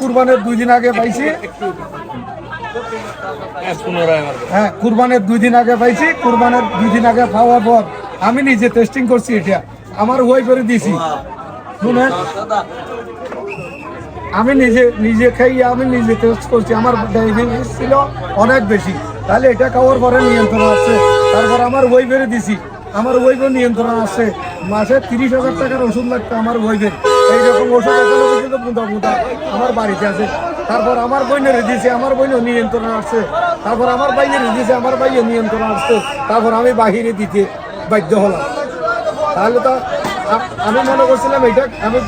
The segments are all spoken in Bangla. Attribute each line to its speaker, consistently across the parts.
Speaker 1: কুরবানের দুই দিন আগে পাইছি। হ্যাঁ কুরবানের দুই দিন আগে পাইছি কুরবানের দুই দিন আগে পাওয়ার পর আমি নিজে টেস্টিং করছি এটা। আমার ওয়াই করে দিছি শুনেন আমি নিজে নিজে খাই আমি নিজে টেস্ট করছি। আমার ডায়াবেটিস ছিল অনেক বেশি। তাহলে এটা খাওয়ার পরে নিয়ন্ত্রণ আসছে তারপর আমার ওই বেড়ে দিছি আমার ওইবের নিয়ন্ত্রণ আসছে মাসে তিরিশ হাজার টাকার ওষুধ লাগতো আমার ওইবের এইরকম ওষুধ পর্যন্ত বুঁদা বুঁদা আমার বাড়িতে আছে। তারপর আমার বইনের দিয়েছে আমার বইনও নিয়ন্ত্রণ আসছে তারপর আমার বাইয়ের দিয়েছে আমার বাইরে নিয়ন্ত্রণ আসছে তারপর আমি বাহিরে দিতে বাধ্য হলাম। তাহলে তো আমি মনে করছিলাম এটা আমি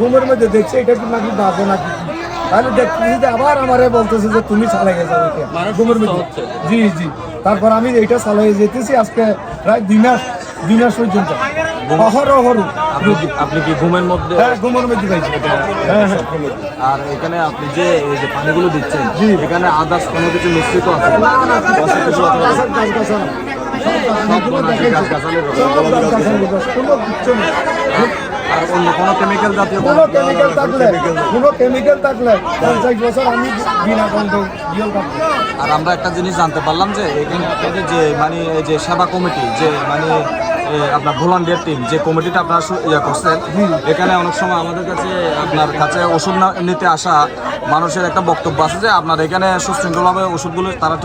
Speaker 1: ঘুমের মধ্যে দেখছি এটা কি নাকি বাজে নাকি। তাহলে দেখতেছি যে আবার আমারে বলতেছে যে তুমি চালাই গেছো ঘুমের মধ্যে। জি জি। তারপর আমি এইটা চালাই যেতেছি আজকে প্রায় দুই মাস দুই মাস পর্যন্ত
Speaker 2: আপনি কি- আপনি কি ঘুমের মধ্যে
Speaker 1: হ্যাঁ ঘুমের মধ্যে পাইছি হ্যাঁ হ্যাঁ
Speaker 2: আর এখানে আপনি যে এই যে পানিগুলো দিচ্ছেন এখানে আদার্স কোনো কিছু মিশ্রিত আছে
Speaker 1: না
Speaker 2: আর অন্য কোনো কেমিক্যাল জাতীয়
Speaker 1: কোনো কেমিক্যাল থাকলে কোনো কেমিক্যাল থাকলে পঞ্চাশ বছর আমি বিনা গন্ধে
Speaker 2: আর আমরা একটা জিনিস জানতে পারলাম যে এখানে আপনাদের যে মানে এই যে সেবা কমিটি যে মানে আপনার ভলান্টিয়ার টিম যে কমিটিটা আপনারা ইয়ে করছেন এখানে অনেক সময় আমাদের কাছে আপনার কাছে ওষুধ নিতে আসা মানুষের একটা বক্তব্য আছে যে আপনার এখানে সুশৃঙ্খলভাবে ওষুধগুলো তারা ঠিক